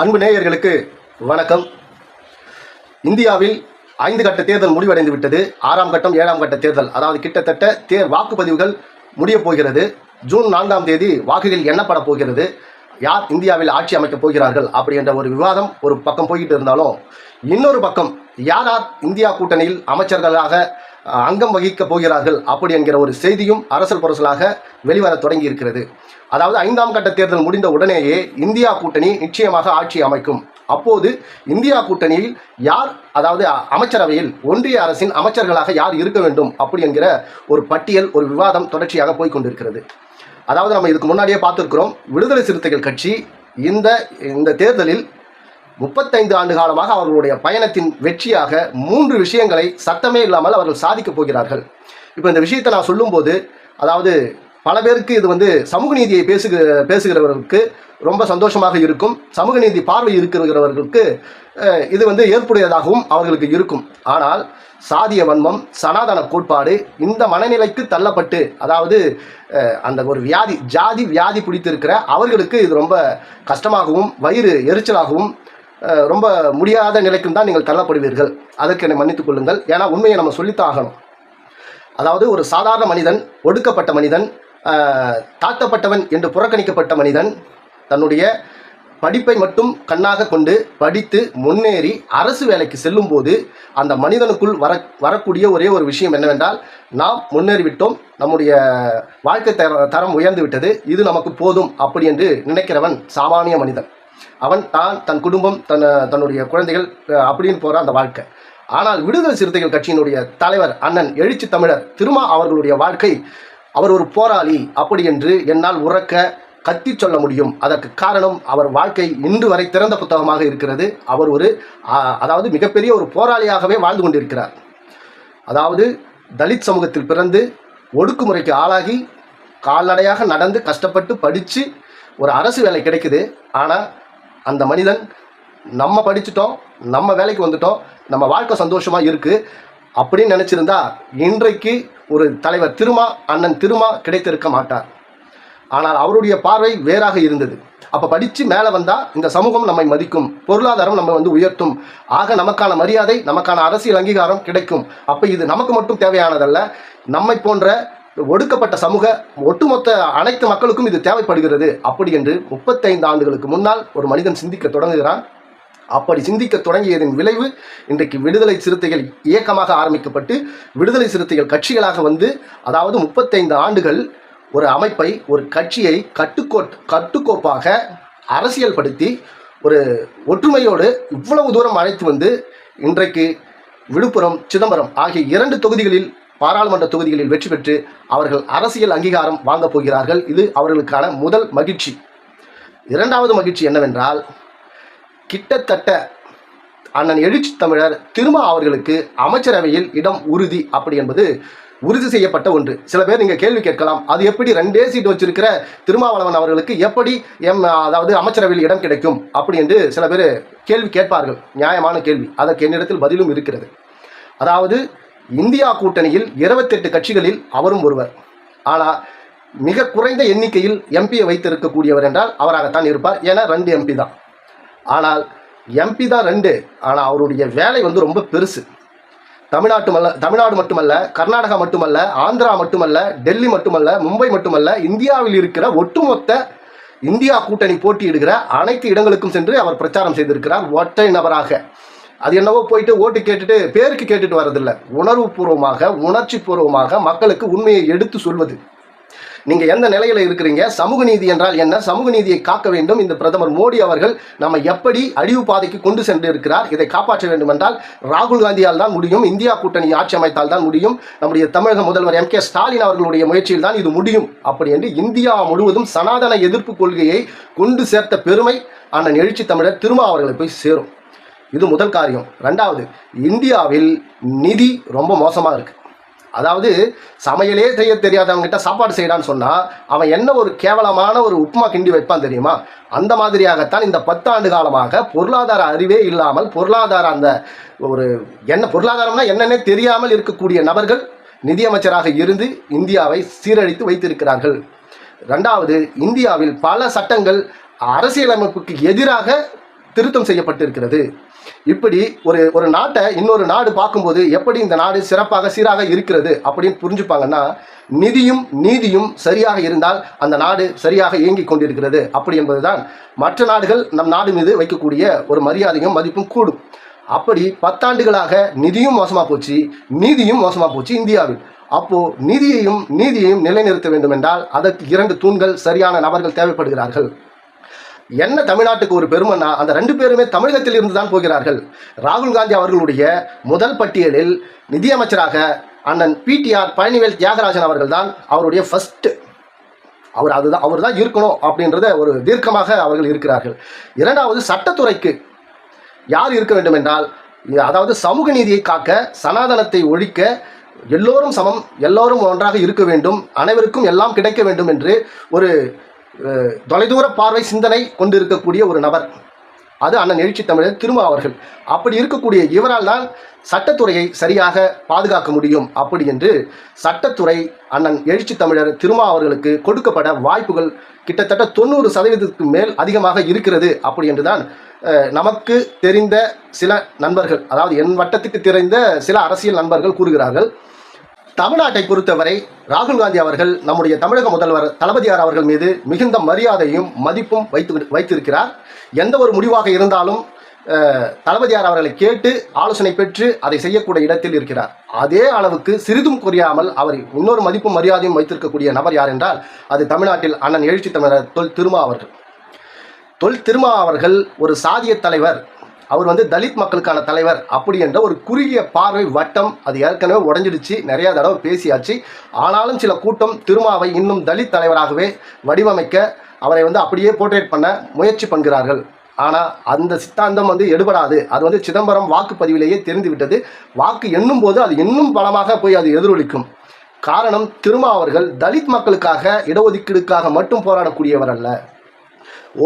அன்பு நேயர்களுக்கு வணக்கம். இந்தியாவில் ஐந்து கட்ட தேர்தல் முடிவடைந்து விட்டது. ஆறாம் கட்டம் ஏழாம் கட்ட தேர்தல். அதாவது கிட்டத்தட்ட தேர் வாக்குப்பதிவுகள் முடியப் போகிறது. ஜூன் நான்காம் தேதி வாக்குகள் எண்ணப்பட போகிறது. யார் இந்தியாவில் ஆட்சி அமைக்கப் போகிறார்கள் அப்படி என்ற ஒரு விவாதம் ஒரு பக்கம் போய்கிட்டு இருந்தாலும் இன்னொரு பக்கம் யார் யார் இந்தியா கூட்டணியில் அமைச்சர்களாக அங்கம் வகிக்கப் போகிறார்கள் அப்படி என்கிற ஒரு செய்தியும் அரசல் புரசலாக வெளிவர தொடங்கி இருக்கிறது அதாவது ஐந்தாம் கட்ட தேர்தல் முடிந்த உடனேயே இந்தியா கூட்டணி நிச்சயமாக ஆட்சி அமைக்கும். அப்போது இந்தியா கூட்டணியில் யார் அதாவது அமைச்சரவையில் ஒன்றிய அரசின் அமைச்சர்களாக யார் இருக்க வேண்டும் அப்படி என்கிற ஒரு பட்டியல் ஒரு விவாதம் தொடர்ச்சியாக போய்கொண்டிருக்கிறது அதாவது நம்ம இதுக்கு முன்னாடியே பார்த்துருக்கிறோம் விடுதலை சிறுத்தைகள் கட்சி இந்த இந்த தேர்தலில் முப்பத்தைந்து ஆண்டு காலமாக அவர்களுடைய பயணத்தின் வெற்றியாக மூன்று விஷயங்களை சத்தமே இல்லாமல் அவர்கள் சாதிக்கப் போகிறார்கள். இப்போ இந்த விஷயத்தை நான் சொல்லும்போது அதாவது பல பேருக்கு இது வந்து சமூக நீதியை பேசுக பேசுகிறவர்களுக்கு ரொம்ப சந்தோஷமாக இருக்கும். சமூக நீதி பார்வை இருக்கிறவர்களுக்கு இது வந்து ஏற்புடையதாகவும் அவர்களுக்கு இருக்கும். ஆனால் சாதிய வன்மம் சனாதன கோட்பாடு இந்த மனநிலைக்கு தள்ளப்பட்டு அதாவது அந்த ஒரு வியாதி ஜாதி வியாதி பிடித்திருக்கிற அவர்களுக்கு இது ரொம்ப கஷ்டமாகவும் வயிறு எரிச்சலாகவும் ரொம்ப முடியாத நிலைக்கும் தான் நீங்கள் தள்ளப்படுவீர்கள். அதற்கு என்னை மன்னித்துக் கொள்ளுங்கள். ஏன்னா உண்மையை நம்ம சொல்லித்தான் ஆகணும் அதாவது ஒரு சாதாரண மனிதன் ஒடுக்கப்பட்ட மனிதன் தாழ்த்தப்பட்டவன் என்று புறக்கணிக்கப்பட்ட மனிதன் தன்னுடைய படிப்பை மட்டும் கண்ணாக கொண்டு படித்து முன்னேறி அரசு வேலைக்கு செல்லும்போது அந்த மனிதனுக்குள் வர வரக்கூடிய ஒரே ஒரு விஷயம் என்னவென்றால் நாம் முன்னேறிவிட்டோம். நம்முடைய வாழ்க்கை தர தரம் உயர்ந்து விட்டது. இது நமக்கு போதும். அப்படி என்று நினைக்கிறவன் சாமானிய மனிதன். அவன் தான் தன் குடும்பம் தன் தன்னுடைய குழந்தைகள் அப்படின்னு போகிற அந்த வாழ்க்கை. ஆனால் விடுதலை சிறுத்தைகள் கட்சியினுடைய தலைவர் அண்ணன் எழுச்சி தமிழர் திருமா அவர்களுடைய வாழ்க்கை அவர் ஒரு போராளி அப்படி என்று என்னால் உறக்க கத்தி சொல்ல முடியும். அதற்கு காரணம் அவர் வாழ்க்கை இன்று வரை திறந்த புத்தகமாக இருக்கிறது. அவர் ஒரு அதாவது மிகப்பெரிய ஒரு போராளியாகவே வாழ்ந்து கொண்டிருக்கிறார். அதாவது தலித் சமூகத்தில் பிறந்து ஒடுக்குமுறைக்கு ஆளாகி கால்நடையாக நடந்து கஷ்டப்பட்டு படித்து ஒரு அரசு வேலை கிடைக்குது. ஆனால் அந்த மனிதன் நம்ம படிச்சுட்டோம் நம்ம வேலைக்கு வந்துட்டோம் நம்ம வாழ்க்கை சந்தோஷமாக இருக்குது அப்படின்னு நினச்சிருந்தா இன்றைக்கு ஒரு தலைவர் திருமா அண்ணன் திருமா கிடைத்திருக்க மாட்டார். ஆனால் அவருடைய பார்வை வேறாக இருந்தது. அப்போ படித்து மேலே வந்தால் இந்த சமூகம் நம்மை மதிக்கும் பொருளாதாரம் நம்ம வந்து உயர்த்தும். ஆக நமக்கான மரியாதை நமக்கான அரசியல் அங்கீகாரம் கிடைக்கும். அப்போ இது நமக்கு மட்டும் தேவையானதல்ல நம்மை போன்ற ஒடுக்கப்பட்ட சமூக ஒட்டுமொத்த அனைத்து மக்களுக்கும் இது தேவைப்படுகிறது. அப்படி என்று முப்பத்தைந்து ஆண்டுகளுக்கு முன்னால் ஒரு மனிதன் சிந்திக்க தொடங்குகிறான். அப்படி சிந்திக்க தொடங்கியதன் விளைவு இன்றைக்கு விடுதலை சிறுத்தைகள் இயக்கமாக ஆரம்பிக்கப்பட்டு விடுதலை சிறுத்தைகள் கட்சிகளாக வந்து அதாவது முப்பத்தைந்து ஆண்டுகள் ஒரு அமைப்பை ஒரு கட்சியை கட்டுக்கோட் கட்டுக்கோப்பாக அரசியல்படுத்தி ஒரு ஒற்றுமையோடு இவ்வளவு தூரம் அழைத்து வந்து இன்றைக்கு விழுப்புரம் சிதம்பரம் ஆகிய இரண்டு தொகுதிகளில் பாராளுமன்ற தொகுதிகளில் வெற்றி பெற்று அவர்கள் அரசியல் அங்கீகாரம் வாங்கப் போகிறார்கள். இது அவர்களுக்கான முதல் மகிழ்ச்சி. இரண்டாவது மகிழ்ச்சி என்னவென்றால் கிட்டத்தட்ட அண்ணன் எழுச்சி தமிழர் திருமா அவர்களுக்கு அமைச்சரவையில் இடம் உறுதி அப்படி என்பது உறுதி செய்யப்பட்ட ஒன்று. சில பேர் நீங்கள் கேள்வி கேட்கலாம் அது எப்படி ரெண்டே சீட் வச்சிருக்கிற திருமாவளவன் அவர்களுக்கு எப்படி எம் அதாவது அமைச்சரவையில் இடம் கிடைக்கும் அப்படி என்று சில பேர் கேள்வி கேட்பார்கள். நியாயமான கேள்வி. அதற்கு என்னிடத்தில் பதிலும் இருக்கிறது. அதாவது இந்தியா கூட்டணியில் இருபத்தெட்டு கட்சிகளில் அவரும் ஒருவர். ஆனால் மிக குறைந்த எண்ணிக்கையில் எம்பியை வைத்திருக்கக்கூடியவர் என்றால் அவராகத்தான் இருப்பார் ஏன்னா ரெண்டு எம்பி தான். ஆனால் எம்பி தான் ரெண்டு. ஆனால் அவருடைய வேலை வந்து ரொம்ப பெருசு. தமிழ்நாட்டு மல்ல தமிழ்நாடு மட்டுமல்ல கர்நாடகா மட்டுமல்ல ஆந்திரா மட்டுமல்ல டெல்லி மட்டுமல்ல மும்பை மட்டுமல்ல இந்தியாவில் இருக்கிற ஒட்டுமொத்த இந்தியா கூட்டணி போட்டியிடுகிற அனைத்து இடங்களுக்கும் சென்று அவர் பிரச்சாரம் செய்திருக்கிறார். ஒற்றை நபராக. அது என்னவோ போயிட்டு ஓட்டு கேட்டுட்டு பேருக்கு கேட்டுட்டு வர்றதில்ல. உணர்வுபூர்வமாக உணர்ச்சி பூர்வமாக மக்களுக்கு உண்மையை எடுத்து சொல்வது. நீங்க எந்த நிலையில இருக்கிறீங்க? சமூக நீதி என்றால் என்ன? சமூக நீதியை காக்க வேண்டும். இந்த பிரதமர் மோடி அவர்கள் நம்ம எப்படி அழிவு பாதைக்கு கொண்டு சென்று இருக்கிறார் இதை காப்பாற்ற வேண்டும் என்றால் ராகுல் காந்தியால் தான் முடியும். இந்தியா கூட்டணி ஆட்சி அமைத்தால் தான் முடியும். நம்முடைய தமிழக முதல்வர் எம் கே ஸ்டாலின் அவர்களுடைய முயற்சியில் தான் இது முடியும். அப்படி என்று இந்தியா முழுவதும் சனாதன எதிர்ப்பு கொள்கையை கொண்டு சேர்த்த பெருமை அண்ணன் எழுச்சி தமிழர் திருமா அவர்களை போய் சேரும். இது முதல் காரியம். ரெண்டாவது இந்தியாவில் நிதி ரொம்ப மோசமாக இருக்குது அதாவது சமையலே செய்ய தெரியாதவங்ககிட்ட சாப்பாடு செய்யடான்னு சொன்னால் அவன் என்ன ஒரு கேவலமான ஒரு உப்புமா கிண்டி வைப்பான் தெரியுமா? அந்த மாதிரியாகத்தான் இந்த பத்தாண்டு காலமாக பொருளாதார அறிவே இல்லாமல் பொருளாதார அந்த ஒரு என்ன பொருளாதாரம்னா என்னன்னே தெரியாமல் இருக்கக்கூடிய நபர்கள் நிதியமைச்சராக இருந்து இந்தியாவை சீரழித்து வைத்திருக்கிறார்கள். ரெண்டாவது இந்தியாவில் பல சட்டங்கள் அரசியலமைப்புக்கு எதிராக திருத்தம் செய்யப்பட்டிருக்கிறது. இப்படி ஒரு ஒரு நாட்டை இன்னொரு நாடு பார்க்கும்போது எப்படி இந்த நாடு சிறப்பாக சீராக இருக்கிறது அப்படின்னு புரிஞ்சுப்பாங்கன்னா நிதியும் நீதியும் சரியாக இருந்தால் அந்த நாடு சரியாக இயங்கிக் கொண்டிருக்கிறது. அப்படி என்பதுதான் மற்ற நாடுகள் நம் நாடு மீது வைக்கக்கூடிய ஒரு மரியாதையும் மதிப்பும் கூடும். அப்படி பத்தாண்டுகளாக நிதியும் மோசமாக போச்சு நீதியும் மோசமாக போச்சு இந்தியாவில். அப்போது நிதியையும் நீதியையும் நிலைநிறுத்த வேண்டும் என்றால் அதற்கு இரண்டு தூண்கள் சரியான நபர்கள் தேவைப்படுகிறார்கள். என்ன தமிழ்நாட்டுக்கு ஒரு பெருமைன்னா அந்த ரெண்டு பேருமே தமிழகத்தில் இருந்து தான் போகிறார்கள். ராகுல் காந்தி அவர்களுடைய முதல் பட்டியலில் நிதியமைச்சராக அண்ணன் பிடிஆர் பழனிவேல் தியாகராஜன் அவர்கள் தான் அவருடைய ஃபஸ்ட்டு அவர் அதுதான் அவர் தான் இருக்கணும் அப்படின்றத ஒரு தீர்க்கமாக அவர்கள் இருக்கிறார்கள். இரண்டாவது சட்டத்துறைக்கு யார் இருக்க வேண்டும் என்றால் அதாவது சமூக நீதியை காக்க சனாதனத்தை ஒழிக்க எல்லோரும் சமம் எல்லோரும் ஒன்றாக இருக்க வேண்டும் அனைவருக்கும் எல்லாம் கிடைக்க வேண்டும் என்று ஒரு தொலைதூர பார்வை சிந்தனை கொண்டிருக்கக்கூடிய ஒரு நபர். அது அண்ணன் எழுச்சி தமிழர் திருமா அவர்கள். அப்படி இருக்கக்கூடிய இவரால் தான் சட்டத்துறையை சரியாக பாதுகாக்க முடியும். அப்படி என்று சட்டத்துறை அண்ணன் எழுச்சி தமிழர் திருமா அவர்களுக்கு கொடுக்கப்பட வாய்ப்புகள் கிட்டத்தட்ட தொண்ணூறு சதவீதத்துக்கு மேல் அதிகமாக இருக்கிறது. அப்படி என்றுதான் நமக்கு தெரிந்த சில நண்பர்கள் அதாவது என் வட்டத்துக்கு தெரிந்த சில அரசியல் நண்பர்கள் கூறுகிறார்கள். தமிழ்நாட்டை பொறுத்தவரை ராகுல் காந்தி அவர்கள் நம்முடைய தமிழக முதல்வர் தளபதியார் அவர்கள் மீது மிகுந்த மரியாதையும் மதிப்பும் வைத்து வைத்திருக்கிறார். எந்த ஒரு முடிவாக இருந்தாலும் தளபதியார் அவர்களை கேட்டு ஆலோசனை பெற்று அதை செய்யக்கூடிய இடத்தில் இருக்கிறார். அதே அளவுக்கு சிறிதும் குறையாமல் அவர் இன்னொரு மதிப்பும் மரியாதையும் வைத்திருக்கக்கூடிய நபர் யார் என்றால் அது தமிழ்நாட்டில் அண்ணன் எழுச்சி தமிழர் தொல் திருமா அவர்கள். தொல் திருமா அவர்கள் ஒரு சாதிய தலைவர். அவர் வந்து தலித் மக்களுக்கான தலைவர் அப்படி என்ற ஒரு குறுகிய பார்வை வட்டம் அது ஏற்கனவே உடஞ்சிடுச்சு. நிறையா தடவை பேசியாச்சு. ஆனாலும் சில கூட்டம் திருமாவை இன்னும் தலித் தலைவராகவே வடிவமைக்க அவரை வந்து அப்படியே போர்ட்ரேட் பண்ண முயற்சி பண்ணுகிறார்கள் ஆனால் அந்த சித்தாந்தம் வந்து எடுபடாது. அது வந்து சிதம்பரம் வாக்குப்பதிவிலேயே தெரிந்து விட்டது வாக்கு எண்ணும் போது அது இன்னும் பலமாக போய் அது எதிரொலிக்கும். காரணம் திருமா அவர்கள் தலித் மக்களுக்காக இடஒதுக்கீடுக்காக மட்டும் போராடக்கூடியவர் அல்ல.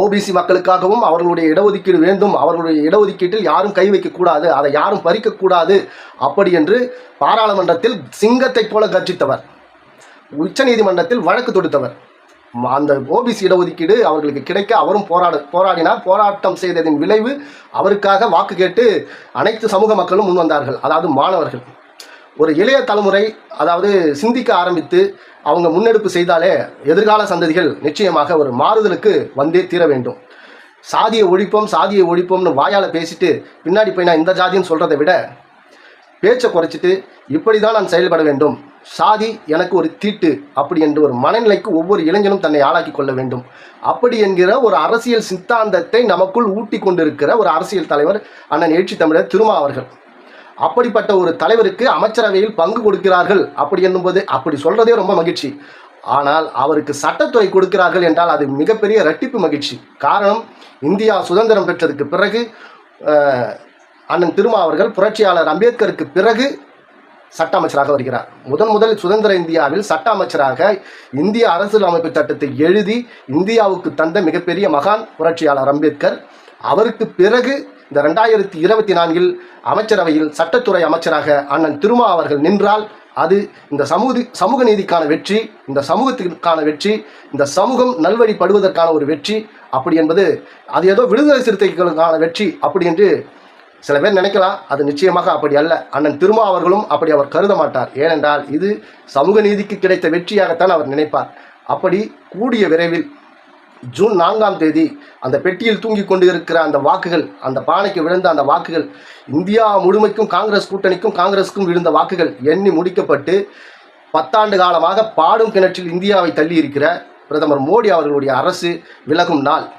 ஓபிசி மக்களுக்காகவும் அவர்களுடைய இடஒதுக்கீடு வேண்டும் அவர்களுடைய இடஒதுக்கீட்டில் யாரும் கை வைக்கக்கூடாது அதை யாரும் பறிக்கக்கூடாது அப்படி என்று பாராளுமன்றத்தில் சிங்கத்தைப் போல கர்ஜித்தவர். உச்சநீதிமன்றத்தில் வழக்கு தொடுத்தவர். அந்த ஓபிசி இடஒதுக்கீடு அவர்களுக்கு கிடைக்க அவரும் போராட போராடினார். போராட்டம் செய்ததின் விளைவு அவருக்காக வாக்கு கேட்டு அனைத்து சமூக மக்களும் முன் வந்தார்கள் அதாவது மாணவர்கள். ஒரு இளைய தலைமுறை அதாவது சிந்திக்க ஆரம்பித்து அவங்க முன்னெடுப்பு செய்தாலே எதிர்கால சந்ததிகள் நிச்சயமாக ஒரு மாறுதலுக்கு வந்தே தீர வேண்டும். சாதியை ஒழிப்போம் சாதியை ஒழிப்போம்னு வாயால் பேசிட்டு பின்னாடி போய் நான் இந்த ஜாதின்னு சொல்கிறத விட பேச்சை குறைச்சிட்டு இப்படி தான் நான் செயல்பட வேண்டும். சாதி எனக்கு ஒரு தீட்டு அப்படி என்று ஒரு மனநிலைக்கு ஒவ்வொரு இளைஞனும் தன்னை ஆளாக்கி கொள்ள வேண்டும். அப்படி என்கிற ஒரு அரசியல் சித்தாந்தத்தை நமக்குள் ஊட்டி கொண்டிருக்கிற ஒரு அரசியல் தலைவர் அண்ணன் எழுச்சி தமிழர் திருமா அவர்கள். அப்படிப்பட்ட ஒரு தலைவருக்கு அமைச்சரவையில் பங்கு கொடுக்கிறார்கள் அப்படி என்னும்போது அப்படி சொல்றதே ரொம்ப மகிழ்ச்சி. ஆனால் அவருக்கு சட்டத்துறை கொடுக்கிறார்கள் என்றால் அது மிகப்பெரிய இரட்டிப்பு மகிழ்ச்சி. காரணம் இந்தியா சுதந்திரம் பெற்றதுக்கு பிறகு அண்ணன் திருமா அவர்கள் புரட்சியாளர் அம்பேத்கருக்கு பிறகு சட்ட அமைச்சராக வருகிறார். முதன் முதல் சுதந்திர இந்தியாவில் சட்ட அமைச்சராக இந்திய அரசியல் அமைப்பு சட்டத்தை எழுதி இந்தியாவுக்கு தந்த மிகப்பெரிய மகான் புரட்சியாளர் அம்பேத்கர். அவருக்கு பிறகு இந்த ரெண்டாயிரத்தி இருபத்தி நான்கில் அமைச்சரவையில் சட்டத்துறை அமைச்சராக அண்ணன் திருமா அவர்கள் நின்றால் அது இந்த சமூக சமூக நீதிக்கான வெற்றி இந்த சமூகத்திற்கான வெற்றி இந்த சமூகம் நல்வழிப்படுவதற்கான ஒரு வெற்றி அப்படி என்பது அது ஏதோ விடுதலை சிறுத்தைகளுக்கான வெற்றி அப்படி என்று சில பேர் நினைக்கலாம். அது நிச்சயமாக அப்படி அல்ல. அண்ணன் திருமா அவர்களும் அப்படி அவர் கருத மாட்டார். ஏனென்றால் இது சமூக நீதிக்கு கிடைத்த வெற்றியாகத்தான் அவர் நினைப்பார். அப்படி கூடிய விரைவில் ஜூன் நான்காம் தேதி அந்த பெட்டியில் தூங்கி கொண்டு இருக்கிற அந்த வாக்குகள் அந்த பானைக்கு விழுந்த அந்த வாக்குகள் இந்தியா முழுமைக்கும் காங்கிரஸ் கூட்டணிக்கும் காங்கிரஸுக்கும் விழுந்த வாக்குகள் எண்ணி முடிக்கப்பட்டு பத்தாண்டு காலமாக பாடும் கிணற்றில் இந்தியாவை தள்ளி இருக்கிற பிரதமர் மோடி அவர்களுடைய அரசு விலகும் நாள்.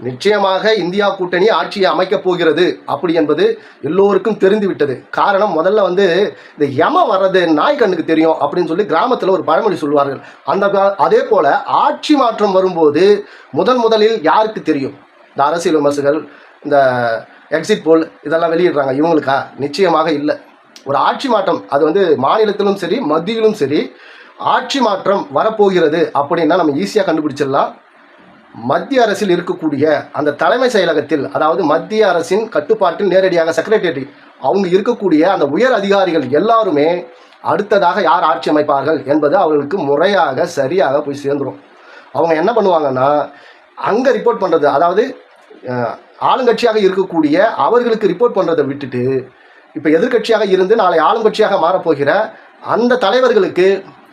நிச்சயமாக இந்தியா கூட்டணி ஆட்சியை அமைக்கப் போகிறது. அப்படி என்பது எல்லோருக்கும் தெரிந்துவிட்டது. காரணம் முதல்ல வந்து இந்த யம வர்றது நாய் கண்ணுக்கு தெரியும் அப்படின்னு சொல்லி கிராமத்தில் ஒரு பழமொழி சொல்வார்கள் அந்த அதே போல ஆட்சி மாற்றம் வரும்போது முதன் முதலில் யாருக்கு தெரியும்? இந்த அரசியல் விமர்சகர்கள் இந்த எக்ஸிட் போல் இதெல்லாம் வெளியிடுறாங்க. இவங்களுக்கா? நிச்சயமாக இல்லை. ஒரு ஆட்சி மாற்றம் அது வந்து மாநிலத்திலும் சரி மத்தியிலும் சரி ஆட்சி மாற்றம் வரப்போகிறது அப்படின்னா நம்ம ஈஸியாக கண்டுபிடிச்சிடலாம். மத்திய அரசில் இருக்கக்கூடிய அந்த தலைமை செயலகத்தில் அதாவது மத்திய அரசின் கட்டுப்பாட்டில் நேரடியாக செக்ரட்டரி அவங்க இருக்கக்கூடிய அந்த உயர் அதிகாரிகள் எல்லாருமே அடுத்ததாக யார் ஆட்சி அமைப்பார்கள் என்பது அவர்களுக்கு முறையாக சரியாக போய் சேர்ந்துடும் அவங்க என்ன பண்ணுவாங்கன்னா அங்கே ரிப்போர்ட் பண்ணுறது அதாவது ஆளுங்கட்சியாக இருக்கக்கூடிய அவர்களுக்கு ரிப்போர்ட் பண்ணுறதை விட்டுட்டு இப்போ எதிர்க்கட்சியாக இருந்து நாளை ஆளுங்கட்சியாக மாறப்போகிற அந்த தலைவர்களுக்கு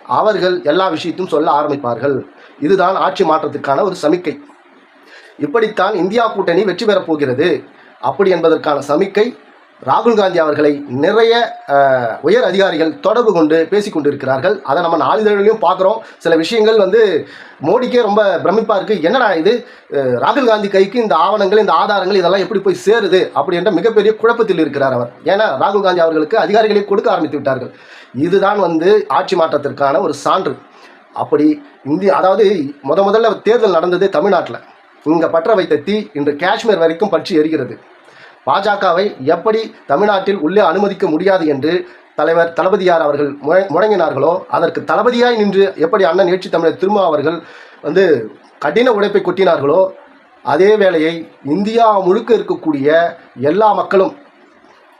அவர்கள் எல்லா விஷயத்தையும் சொல்ல ஆரம்பிப்பார்கள். இதுதான் ஆட்சி மாற்றத்துக்கான ஒரு சமிக்கை. இப்படித்தான் இந்தியா கூட்டணி வெற்றி பெறப் போகிறது. அப்படி என்பதற்கான சமிக்கை ராகுல் காந்தி அவர்களை நிறைய உயர் அதிகாரிகள் தொடர்பு கொண்டு பேசிக் கொண்டிருக்கிறார்கள். அதை நம்ம நாளிதழ்களையும் பார்க்குறோம். சில விஷயங்கள் வந்து மோடிக்கே ரொம்ப பிரமிப்பாக இருக்குது என்னடா இது? ராகுல் காந்தி கைக்கு இந்த ஆவணங்கள் இந்த ஆதாரங்கள் இதெல்லாம் எப்படி போய் சேருது? அப்படி என்ற மிகப்பெரிய குழப்பத்தில் இருக்கிறார் அவர். ஏன்னா ராகுல் காந்தி அவர்களுக்கு அதிகாரிகளை கொடுக்க ஆரம்பித்து விட்டார்கள். இதுதான் வந்து ஆட்சி மாற்றத்திற்கான ஒரு சான்று. அப்படி இந்திய அதாவது முத முதல்ல தேர்தல் நடந்தது தமிழ்நாட்டில். இங்கே பற்ற வைத்த தீ இன்று காஷ்மீர் வரைக்கும் பற்றி எரிகிறது. பாஜகவை எப்படி தமிழ்நாட்டில் உள்ளே அனுமதிக்க முடியாது என்று தலைவர் தளபதியார் அவர்கள் முழங்கினார்களோ அதற்கு தளபதியாய் நின்று எப்படி அண்ணன் நேற்று தமிழர் திருமா அவர்கள் வந்து கடின உழைப்பை கொட்டினார்களோ அதே வேளையை இந்தியா முழுக்க இருக்கக்கூடிய எல்லா மக்களும்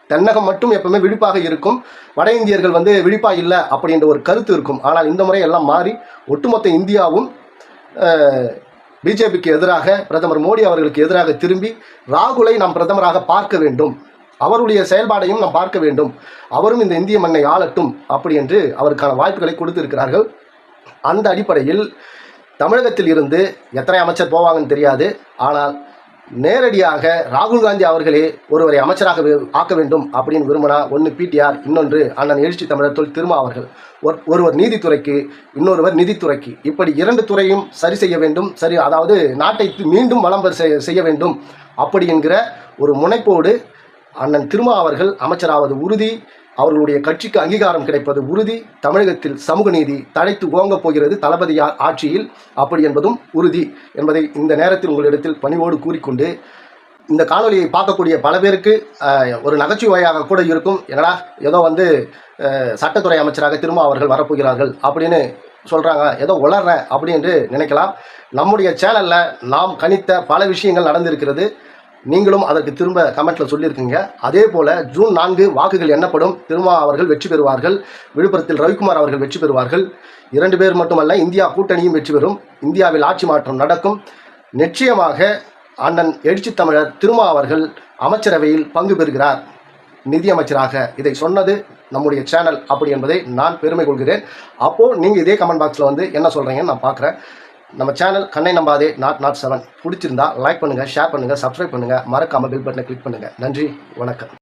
தென்னகம் மட்டும் எப்பவுமே விழிப்பாக இருக்கும் வட இந்தியர்கள் வந்து விழிப்பாக இல்லை அப்படின்ற ஒரு கருத்து இருக்கும். ஆனால் இந்த முறை எல்லாம் மாறி ஒட்டுமொத்த இந்தியாவும் பிஜேபிக்கு எதிராக பிரதமர் மோடி அவர்களுக்கு எதிராக திரும்பி ராகுலை நாம் பிரதமராக பார்க்க வேண்டும். அவருடைய செயல்பாடையும் நாம் பார்க்க வேண்டும். அவரும் இந்த இந்திய மண்ணை ஆளட்டும் அப்படி என்று அவருக்கான வாய்ப்புகளை கொடுத்திருக்கிறார்கள். அந்த அடிப்படையில் தமிழகத்தில் இருந்து எத்தனை அமைச்சர் போவாங்கன்னு தெரியாது. ஆனால் நேரடியாக ராகுல் காந்தி அவர்களே ஒருவரை அமைச்சராக வே- ஆக்க வேண்டும் அப்படின்னு விரும்பினா ஒன்று பிடிஆர் இன்னொன்று அண்ணன் எழுச்சி தமிழர் தொல் திருமா அவர்கள். ஒருவர் நீதித்துறைக்கு இன்னொருவர் நிதித்துறைக்கு. இப்படி இரண்டு துறையும் சரி செய்ய வேண்டும் சரி அதாவது நாட்டை மீண்டும் வளம் செய்ய வேண்டும். அப்படி என்கிற ஒரு முனைப்போடு அண்ணன் திருமா அவர்கள் அமைச்சராவது உறுதி. அவர்களுடைய கட்சிக்கு அங்கீகாரம் கிடைப்பது உறுதி. தமிழகத்தில் சமூக நீதி தழைத்து ஓங்கப் போகிறது தளபதி ஆட்சியில். அப்படி என்பதும் உறுதி என்பதை இந்த நேரத்தில் உங்களிடத்தில் பணிவோடு கூறிக்கொண்டு இந்த காணொலியை பார்க்கக்கூடிய பல பேருக்கு ஒரு நகைச்சுவையாக கூட இருக்கும். என்னடா ஏதோ வந்து சட்டத்துறை அமைச்சராக திரும்ப அவர்கள் வரப்போகிறார்கள் அப்படின்னு சொல்கிறாங்க ஏதோ உளர்றேன் அப்படின்னு நினைக்கலாம். நம்முடைய சேனலில் நாம் கணித்த பல விஷயங்கள் நடந்திருக்கிறது. நீங்களும் அதற்கு திரும்ப கமெண்ட்ல சொல்லியிருக்கீங்க. அதே போல ஜூன் நான்கு வாக்குகள் எண்ணப்படும் திருமா அவர்கள் வெற்றி பெறுவார்கள். விழுப்புரத்தில் ரவிக்குமார் அவர்கள் வெற்றி பெறுவார்கள். இரண்டு பேர் மட்டுமல்ல இந்தியா கூட்டணியும் வெற்றி பெறும். இந்தியாவில் ஆட்சி மாற்றம் நடக்கும். நிச்சயமாக அண்ணன் எழுச்சி தமிழர் திருமா அவர்கள் அமைச்சரவையில் பங்கு பெறுகிறார். நிதியமைச்சராக இதை சொன்னது நம்முடைய சேனல் அப்படி என்பதை நான் பெருமை கொள்கிறேன் அப்போது நீங்கள் இதே கமெண்ட் பாக்ஸில் வந்து என்ன சொல்கிறீங்கன்னு நான் பார்க்குறேன். நம்ம சேனல் கண்ணை நம்பாதே நாட் நாட் செவன் பிடிச்சிருந்தா லைக் பண்ணுங்கள் ஷேர் பண்ணுங்கள் சப்ஸ்கிரைப் பண்ணுங்கள் மறக்காமல் பில் பட்டனை கிளிக் பண்ணுங்கள் நன்றி வணக்கம்.